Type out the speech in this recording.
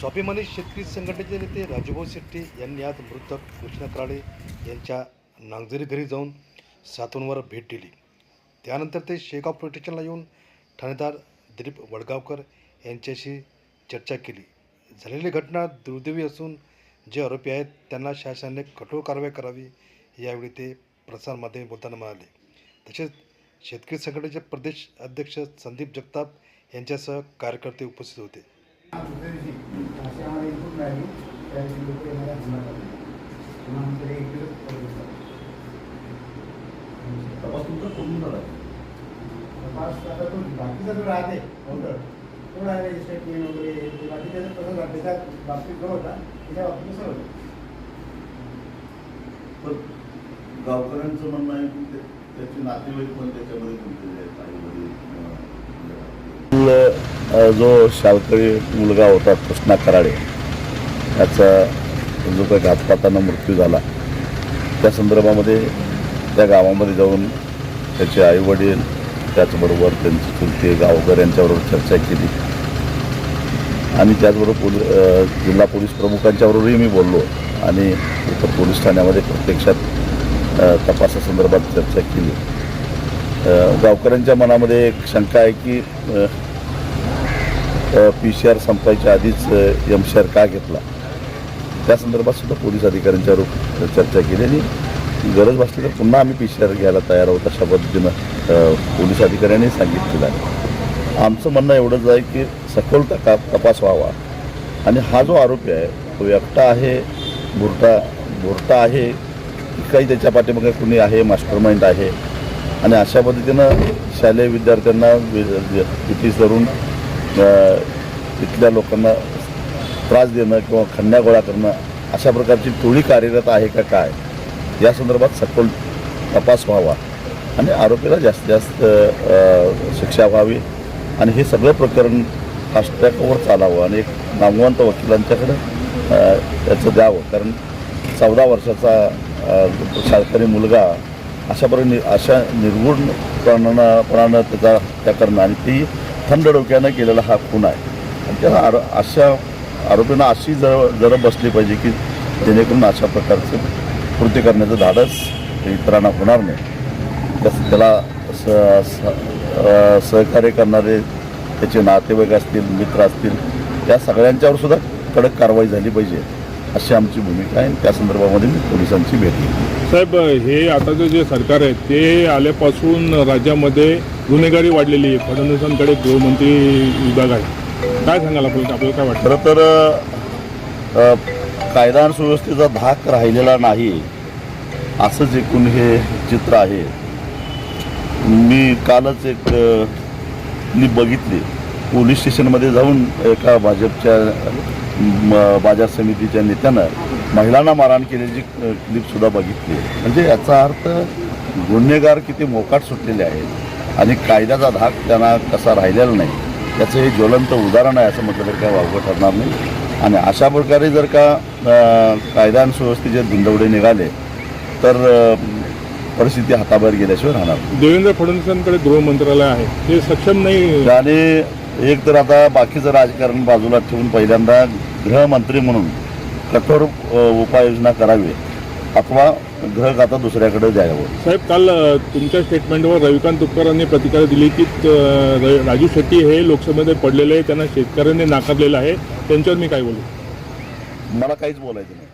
स्वाभिमानी शेतकरी संघटनेचे नेते राजूभाऊ शेट्टी यांनी आज मृतक कृष्णा कराडे यांच्या नांगजरी घरी जाऊन सातूनवर भेट दिली. त्यानंतर ते शेगाव पोलीस स्टेशनला येऊन ठाणेदार दिलीप वडगावकर यांच्याशी चर्चा केली. झालेली घटना दुर्दैवी असून जे आरोपी आहेत त्यांना शासनाने कठोर कारवाई करावी यावेळी ते प्रसारमाध्यमे बोलताना म्हणाले. तसेच शेतकरी संघटनेचे प्रदेश अध्यक्ष संदीप जगताप यांच्यासह कार्यकर्ते उपस्थित होते. त्याची लोक येणाऱ्या हल्ला करतात पुन्हा आमच्याकडे एक तपास तुमचा पूर्ण झाला तपास आता तो बाकीचा जो राहते ऑर्डर तो राहिले स्टेटमेंट वगैरे हे ते बाकीच्या जर तसं झालं त्याच्या बाबतीत जो होता त्याच्या बाबतीत कसं होतं पण गावकऱ्यांचं म्हणणं आहे की ते- त्याचे नातेवाईक पण त्याच्यामध्ये गुंतलेले आहेत? आई जो शालकरी मुलगा होता कृष्णा कराडे याचा जो काही घातपातांना मृत्यू झाला त्या संदर्भामध्ये त्या गावामध्ये जाऊन त्याचे आईवडील त्याचबरोबर त्यांचे चुलते गावकर यांच्याबरोबर चर्चा केली. आणि त्याचबरोबर पोलीस जिल्हा पोलीस प्रमुखांच्याबरोबरही मी बोललो आणि इतर पोलीस ठाण्यामध्ये प्रत्यक्षात तपासासंदर्भात चर्चा केली. गावकऱ्यांच्या मनामध्ये एक शंका आहे की पी सी आर संपायच्या आधीच एम सी आर का घेतला? त्या संदर्भात सुद्धा पोलीस अधिकाऱ्यांच्यावर चर्चा केली आणि गरज भासली तर पुन्हा आम्ही पी सी आर घ्यायला तयार आहोत अशा पद्धतीनं पोलीस अधिकाऱ्यांनी सांगितलेलं आहे. आमचं म्हणणं एवढंच आहे की सखोल तका तपास व्हावा. आणि हा जो आरोपी आहे तो एकटा आहे बुरटा बुरटा आहे की काही त्याच्या पाठीमागे कुणी आहे मास्टर माइंड आहे आणि अशा पद्धतीनं शालेय विद्यार्थ्यांना ब्रिटिश धरून तिथल्या लोकांना त्रास देणं किंवा खंड्या गोळा करणं अशा प्रकारची टोळी कार्यरत आहे का काय? या संदर्भात सखोल तपास व्हावा आणि आरोपीला जास्तीत जास्त शिक्षा व्हावी आणि हे सगळं प्रकरण फास्ट्रॅकवर चालावं आणि एक नामवंत वकिलांच्याकडं त्याचं द्यावं. कारण चौदा वर्षाचा शाळकरी मुलगा अशा प्रकारे अशा निर्गुणपणानं त्याचा हत्या करणं आणि ती थंड डोक्यानं केलेला हा खून आहे. आणि त्याला आरो अशा आरोपींना अशी जर जरा बसली पाहिजे की जेणेकरून अशा प्रकारचं कृती करण्याचं धाडस इतरांना होणार नाही. त्याला स स- सहकार्य करणारे त्याचे नातेवाईक असतील मित्र असतील या सगळ्यांच्यावर सुद्धा कडक कारवाई झाली पाहिजे अशी आमची भूमिका आहे. त्या संदर्भामध्ये मी पोलिसांची भेट घेतली साहेब हे आताचं जे सरकार आहे ते आल्यापासून राज्यामध्ये गुन्हेगारी वाढलेली आहे. फडणवीसांकडे गृहमंत्री विभाग आहे. काय सांगाल आपल्याला? आपल्याला काय वाटतं? खरं तर कायदा आणि सुव्यवस्थेचा धाक राहिलेला नाही असंच एकूण हे चित्र आहे. मी कालच एक मी बघितली. पोलीस स्टेशनमध्ये जाऊन एका भाजपच्या बाजार समितीच्या नेत्यानं महिलांना मारहाण केल्याची क्लिपसुद्धा बघितली. म्हणजे याचा अर्थ गुन्हेगार किती मोकाट सुटलेले आहेत आणि कायद्याचा धाक त्यांना कसा राहिलेला नाही. त्याचं हे ज्वलंत उदाहरण आहे असं म्हटलं तर काय वावगं ठरणार नाही. आणि अशा प्रकारे जर का कायदा आणि सुव्यवस्थेचे धिंडवडे निघाले तर परिस्थिती हाताबाहेर गेल्याशिवाय राहणार. देवेंद्र फडणवीसांकडे गृहमंत्रालय आहे. ते सक्षम नाही. आणि एक तर आता बाकीचं राजकारण बाजूला ठेवून पहिल्यांदा गृहमंत्री म्हणून कठोर उपाययोजना करावी. अथवा गृह खाता दुसऱ्याकडे द्यावं साहेब काल तुमच्या स्टेटमेंटवर रविकांत तुपकरांनी प्रतिक्रिया दिली की राजू शेट्टी हे लोकसभेमध्ये पडलेले आहे त्यांना शेतकऱ्यांनी नाकारलेलं आहे. त्यांच्यावर मी काय बोलू? मला काहीच बोलायचं नाही.